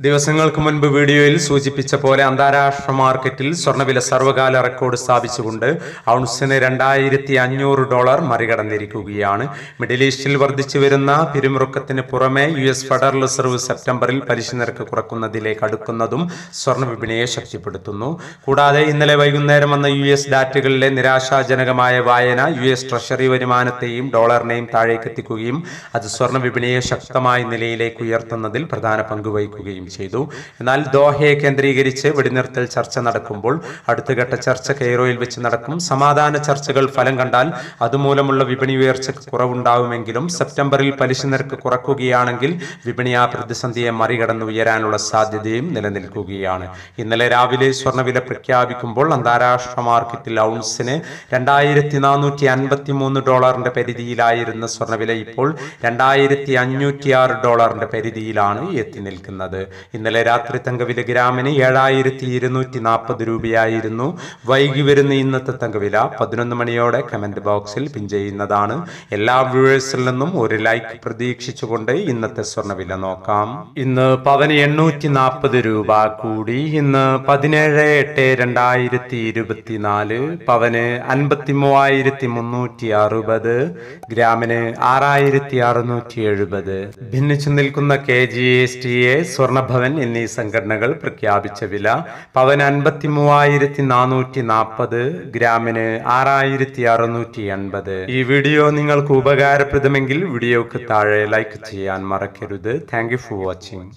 ദിവസങ്ങൾക്ക് മുൻപ് വീഡിയോയിൽ സൂചിപ്പിച്ച പോലെ അന്താരാഷ്ട്ര മാർക്കറ്റിൽ സ്വർണവില സർവകാല റെക്കോർഡ് സ്ഥാപിച്ചുകൊണ്ട് ഔൺസിന് രണ്ടായിരത്തി അഞ്ഞൂറ് ഡോളർ മറികടന്നിരിക്കുകയാണ്. മിഡിൽ ഈസ്റ്റിൽ വർദ്ധിച്ചു വരുന്ന പിരിമുറുക്കത്തിന് പുറമെ യു എസ് ഫെഡറൽ റിസർവ് സെപ്റ്റംബറിൽ പലിശ നിരക്ക് കുറക്കുന്നതിലേക്ക് അടുക്കുന്നതും സ്വർണ വിപണിയെ ശക്തിപ്പെടുത്തുന്നു. കൂടാതെ ഇന്നലെ വൈകുന്നേരം വന്ന യു എസ് ഡാറ്റകളിലെ നിരാശാജനകമായ വായന യു എസ് ട്രഷറി വരുമാനത്തെയും ഡോളറിനെയും താഴേക്കെത്തിക്കുകയും അത് സ്വർണ വിപണിയെ ശക്തമായ നിലയിലേക്ക് ഉയർത്തുന്നതിൽ പ്രധാന പങ്ക് വഹിക്കുകയും ചെയ്തു. എന്നാൽ ദോഹയെ കേന്ദ്രീകരിച്ച് വെടിനിർത്തൽ ചർച്ച നടക്കുമ്പോൾ അടുത്തഘട്ട ചർച്ച കെയ്റോയിൽ വെച്ച് നടക്കും. സമാധാന ചർച്ചകൾ ഫലം കണ്ടാൽ അതുമൂലമുള്ള വിപണി ഉയർച്ചയ്ക്ക് കുറവുണ്ടാവുമെങ്കിലും സെപ്റ്റംബറിൽ പലിശ നിരക്ക് കുറക്കുകയാണെങ്കിൽ വിപണി ആ പ്രതിസന്ധിയെ മറികടന്ന് ഉയരാനുള്ള സാധ്യതയും നിലനിൽക്കുകയാണ്. ഇന്നലെ രാവിലെ സ്വർണവില പ്രഖ്യാപിക്കുമ്പോൾ അന്താരാഷ്ട്ര മാർക്കറ്റിൽ ഔൺസിന് രണ്ടായിരത്തി നാനൂറ്റി അൻപത്തി മൂന്ന് ഡോളറിന്റെ പരിധിയിലായിരുന്ന സ്വർണവില ഇപ്പോൾ രണ്ടായിരത്തി അഞ്ഞൂറ്റി ആറ് ഡോളറിന്റെ പരിധിയിലാണ് എത്തി നിൽക്കുന്നത്. ഇന്നലെ രാത്രി തങ്കവില ഗ്രാമിന് ഏഴായിരത്തി ഇരുന്നൂറ്റി നാൽപ്പത് രൂപയായിരുന്നു. വൈകി വരുന്ന ഇന്നത്തെ തങ്കവില പതിനൊന്ന് മണിയോടെ കമന്റ് ബോക്സിൽ പിൻ ചെയ്യുന്നതാണ്. എല്ലാ വ്യൂവേഴ്സിൽ നിന്നും ഒരു ലൈക്ക് പ്രതീക്ഷിച്ചുകൊണ്ട് ഇന്നത്തെ സ്വർണവില നോക്കാം. ഇന്ന് പവന് എണ്ണൂറ്റി നാൽപ്പത് രൂപ കൂടി. ഇന്ന് പതിനേഴ് എട്ട് രണ്ടായിരത്തി ഇരുപത്തിനാല് പവന് അൻപത്തി മൂവായിരത്തി മുന്നൂറ്റി അറുപത് ഗ്രാമിന് ആറായിരത്തി അറുന്നൂറ്റി എഴുപത് ഭിന്നിച്ചു നിൽക്കുന്ന K G S T A Swarnabhavan എന്നീ സംഘടനകൾ പ്രഖ്യാപിച്ച വില പവൻ അൻപത്തി മൂവായിരത്തി നാനൂറ്റി നാൽപ്പത് ഗ്രാമിന് ആറായിരത്തി അറുന്നൂറ്റി എൺപത് ഈ വീഡിയോ നിങ്ങൾക്ക് ഉപകാരപ്രദമെങ്കിൽ വീഡിയോക്ക് താഴെ ലൈക്ക് ചെയ്യാൻ മറക്കരുത്. Thank for watching